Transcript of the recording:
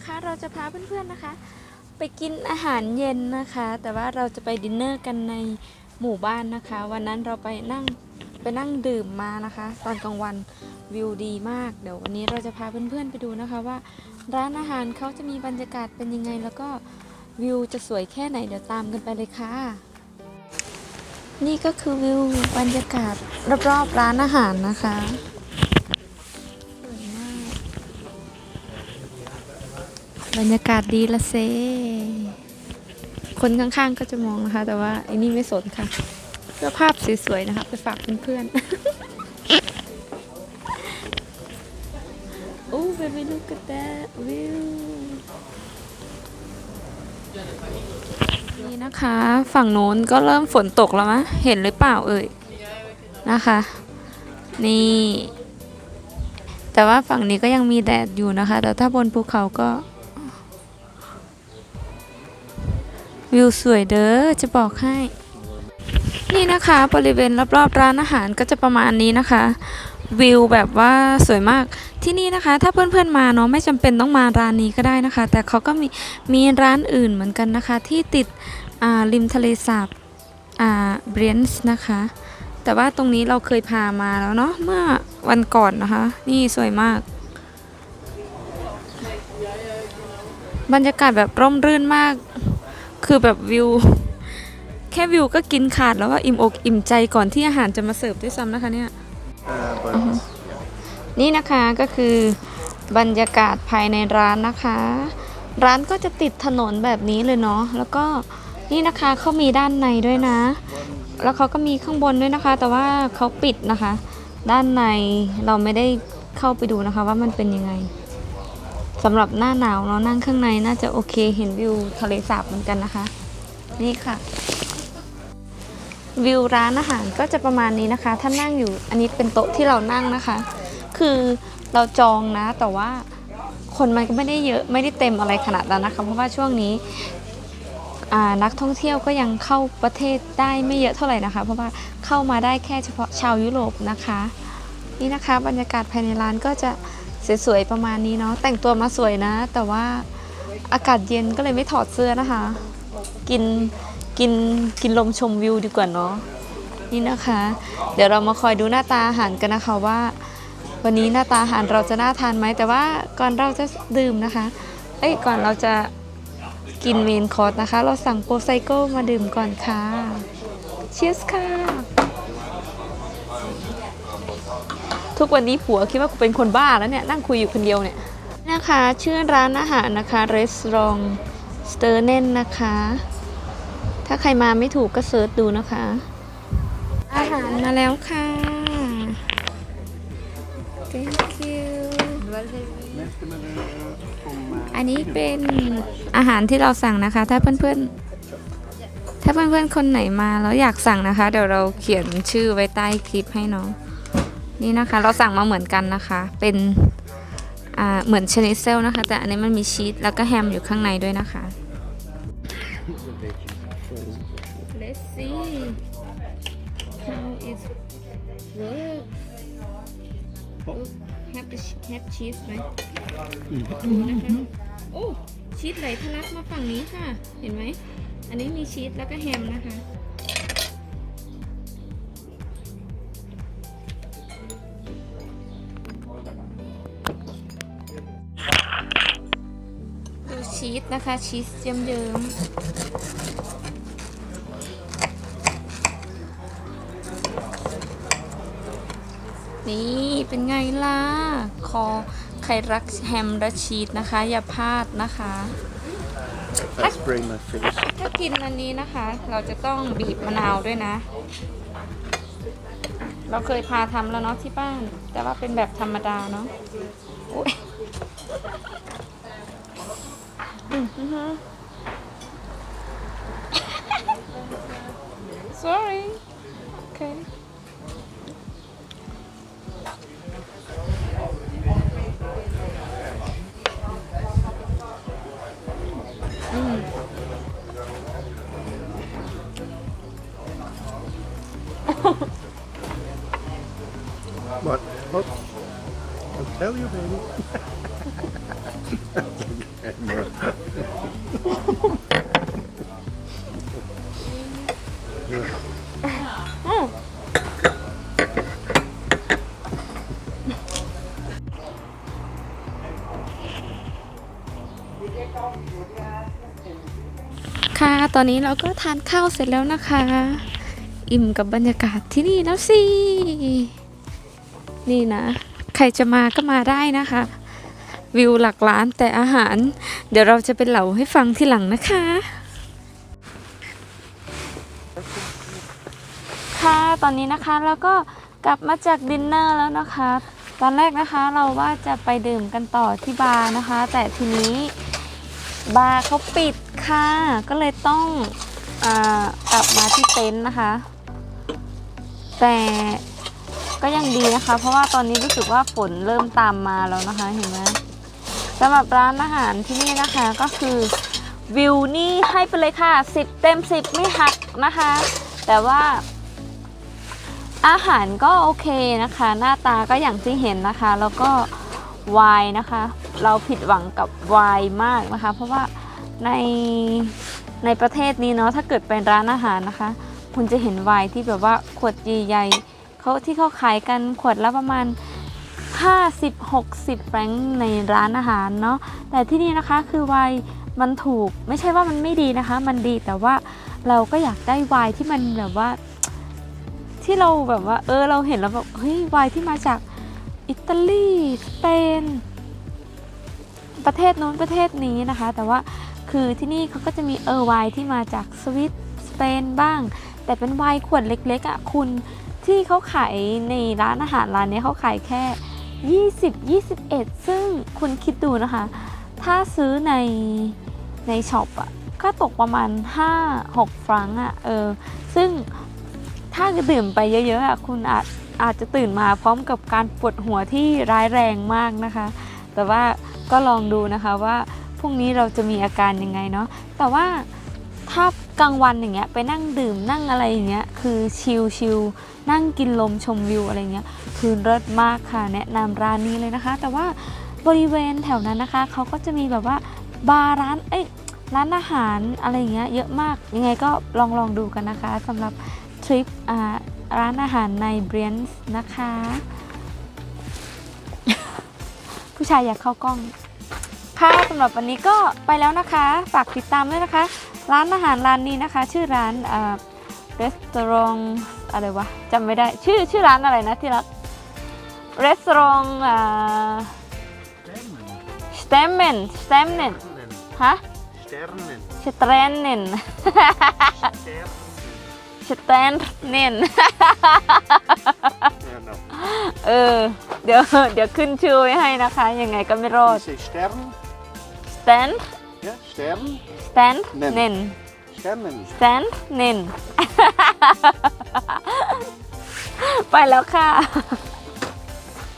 นะคะ เราจะพาเพื่อนๆนะคะ ไปกินอาหารเย็นนะคะ แต่ว่าเราจะไปดินเนอร์กันในหมู่บ้านนะคะ วันนั้นเราไปนั่งไปนั่งดื่มมานะคะ ตอนกลางวันวิวดีมาก เดี๋ยววันนี้เราจะพาเพื่อนๆไปดูนะคะว่า ร้านอาหารเขาจะมีบรรยากาศเป็นยังไง แล้วก็วิวจะสวยแค่ไหนเดี๋ยวตามกันไปเลยค่ะ นี่ก็คือวิวบรรยากาศรอบๆร้านอาหารนะคะ บรรยากาศดีละเซ คนข้างๆก็จะมองนะคะ แต่ว่าไอ้นี่ไม่สนค่ะ เพื่อภาพสวยๆนะคะ ไปฝากเพื่อนๆ โอ้ baby look at that view นี่นะคะ ฝั่งโน้นก็เริ่มฝนตกแล้วมะ เห็นหรือเปล่าเอ่ย นะคะ นี่แต่ว่าฝั่งนี้ก็ยังมีแดดอยู่นะคะ แต่ถ้าบนภูเขาก็ วิวสวยเด้อจะบอกให้ นี่นะคะบริเวณรอบๆร้านอาหารก็จะประมาณนี้นะคะ วิวแบบว่าสวยมากที่นี่นะคะ ถ้าเพื่อนๆมาเนาะไม่จำเป็นต้องมาร้านนี้ก็ได้นะคะ แต่เขาก็มีมีร้านอื่นเหมือนกันนะคะ ที่ติดอ่าริมทะเลสาบอ่าเบรนส์นะคะ แต่ว่าตรงนี้เราเคยพามาแล้วเนาะเมื่อวันก่อนนะคะ นี่สวยมาก บรรยากาศแบบร่มรื่นมาก คือแบบวิว แค่วิวก็กินขาดแล้วว่าอิ่มอกอิ่มใจก่อนที่อาหารจะมาเสิร์ฟด้วยซ้ำนะคะเนี่ย Uh, but นี่นะคะก็คือบรรยากาศภายในร้านนะคะ ร้านก็จะติดถนนแบบนี้เลยเนาะแล้วก็นี่นะคะเขามีด้านในด้วยนะ แล้วเขาก็มีข้างบนด้วยนะคะ แต่ว่าเขาปิดนะคะ ด้านในเราไม่ได้เข้าไปดูนะคะว่ามันเป็นยังไง สำหรับหน้าหนาวเนานั่งข้างในน่าจะโอเคเห็นวิวทะเลสาบเหมือนกันนะคะ นี่ค่ะ วิวร้านอาหารก็จะประมาณนี้นะคะ ถ้านั่งอยู่อันนี้เป็นโต๊ะที่เรานั่งนะคะ คือเราจองนะ แต่ว่าคนมันก็ไม่ได้เยอะไม่ได้เต็มอะไรขนาดนั้นนะคะ เพราะว่าช่วงนี้นักท่องเที่ยวก็ยังเข้าประเทศได้ไม่เยอะเท่าไหร่นะคะ เพราะว่าเข้ามาได้แค่เฉพาะชาวยุโรปนะคะ นี่นะคะบรรยากาศภายในร้านก็จะ สวยๆประมาณนี้เนาะแต่งตัวมาสวยนะ แต่ว่าอากาศเย็นก็เลยไม่ถอดเสื้อนะคะ กินกินกินลมชมวิวดีกว่าเนาะนี่นะคะ เดี๋ยวเรามาคอยดูหน้าตาอาหารกันนะคะว่า วันนี้หน้าตาอาหารเราจะน่าทานไหมแต่ว่าก่อนเราจะดื่มนะคะเอ้ยก่อนเราจะกินเมนคอร์สนะคะ เราสั่งโปรไซโก้มาดื่มก่อนค่ะเชียสค่ะ ทุกวันนี้ผัวคิดว่ากูเป็นคนบ้าแล้วเนี่ยนั่งคุยอยู่คนเดียวเนี่ยนะคะ ชื่อร้านอาหารนะคะรีสอร์ทสเตอร์เนนนะคะ ถ้าใครมาไม่ถูกก็เซิร์ชดูนะคะ อาหารมาแล้วค่ะ thank you อันนี้เป็นอาหารที่เราสั่งนะคะ ถ้าเพื่อนๆ ถ้าเพื่อนๆ คนไหนมาแล้วอยากสั่งนะคะ เดี๋ยวเราเขียนชื่อไว้ใต้คลิปให้เนาะ นี่นะคะเราสั่งมาเหมือนกันนะคะ เป็นเหมือนชนิเซลนะคะ แต่อันนี้มันมีชีสแล้วก็แฮมอยู่ข้างในด้วยนะคะ Let's see how it work have the have cheese ไหมนะคะโอ้ชีสไหลทะลักมาฝั่งนี้ค่ะ เห็นไหม อันนี้มีชีสแล้วก็แฮมนะคะ ชีสนะคะ ชีสเยิ้มๆนี่เป็นไงล่ะ คอใครรักแฮมและชีสนะคะ อย่าพลาดนะคะ I spray my face. ถ้ากินอันนี้นะคะ เราจะต้องบีบมะนาวด้วยนะ เราเคยพาทำแล้วเนาะที่บ้าน แต่ว่าเป็นแบบธรรมดาเนาะอุ๊ย you, baby. ค่ะ ตอนนี้เราก็ทานข้าวเสร็จแล้วนะคะ อิ่มกับบรรยากาศที่นี่แล้วสิ นี่นะ รจะมาก็มาได้นะคะ วิวหลักล้านแต่อาหาร เดี๋ยวเราจะไปเล่าให้ฟังทีหลังนะคะ ค่ะตอนนี้นะคะเราก็กลับมาจากดินเนอร์แล้วนะคะ ตอนแรกนะคะเราว่าจะไปดื่มกันต่อที่บาร์นะคะ แต่ทีนี้บาร์เขาปิดค่ะ ก็เลยต้องอกลับมาที่เต็นท์นะคะ แต่ ก็ยังดีนะคะ เพราะว่าตอนนี้รู้สึกว่าฝนเริ่มตามมาแล้วนะคะเห็นไหมสำหรับร้านอาหารที่นี่นะคะก็คือวิวนี่ให้ไปเลยค่ะ 10 เต็ม 10 ไม่หักนะคะ แต่ว่าอาหารก็โอเคนะคะ หน้าตาก็อย่างที่เห็นนะคะ แล้วก็วน์นะคะ เราผิดหวังกับวน์มากนะคะ เพราะว่าในในประเทศนี้เนาะถ้าเกิดเป็นร้านอาหารนะคะ คุณจะเห็นวน์ที่แบบว่าขวดใหญ่ๆ เขาที่เขาขายกันขวดละประมาณ 50-60แฟรงค์ในร้านอาหารเนาะแต่ที่นี่นะคะคือไวน์มันถูกไม่ใช่ว่ามันไม่ดีนะคะ มันดีแต่ว่าเราก็อยากได้ไวน์ที่มันแบบว่า ที่เราแบบว่า เออเราเห็นแล้วแบบเฮ้ยไวน์ที่มาจากอิตาลีสเปนประเทศโน้นประเทศนี้นะคะ แต่ว่าคือที่นี่เขาก็จะมีเออไวน์ที่มาจากสวิตสเปนบ้าง แต่เป็นไวน์ขวดเล็กๆอะ่ะคุณ ที่เขาขายในร้านอาหารร้านนี้เขาขายแค่ 20 21 ซึ่งคุณคิดดูนะคะ ถ้าซื้อในในช็อปอะก็ตกประมาณ 5-6 ฟรังอะเออ ซึ่งถ้าดื่มไปเยอะๆอะคุณอาจอาจจะตื่นมาพร้อมกับการปวดหัวที่ร้ายแรงมากนะคะ แต่ว่าก็ลองดูนะคะว่าพรุ่งนี้เราจะมีอาการยังไงเนาะแต่ว่า ถ้ากลางวันอย่างเงี้ยไปนั่งดื่มนั่งอะไรอย่างเงี้ยคือชิลชิลนั่งกินลมชมวิวอะไรเงี้ยคือเลิศมากค่ะ แนะนำร้านนี้เลยนะคะ แต่ว่าบริเวณแถวนั้นนะคะเขาก็จะมีแบบว่าบาร์ร้านเอ้ยร้านอาหารอะไรเงี้ยเยอะมากยังไงก็ลองลองดูกันนะคะสำหรับทริปอ่าร้านอาหารในเบรนส์นะคะ ผู้ชายอยากเข้ากล้องค่ะสำหรับวันนี้ก็ไปแล้วนะคะ ฝากติดตามด้วยนะคะ ร้านอาหารร้านนี้นะคะ ชื่อร้านอ่ารีสตอรองอะไรวะจำไม่ได้ชื่อชื่อร้านอะไรนะที่รักรีสตอรองอ่าสเตมเมนสเตมเมนฮะ Sternen. สเตรนเนนสแตนเน่น Ja, no. เออเดี๋ยวเดี๋ยวขึ้นชื่อไว้ให้นะคะ ยังไงก็ไม่รอด You say Stern? สแตน Ja, Stern. สแตนเน่นเน่น Sternen. สแตนเน่นไปแล้วค่ะ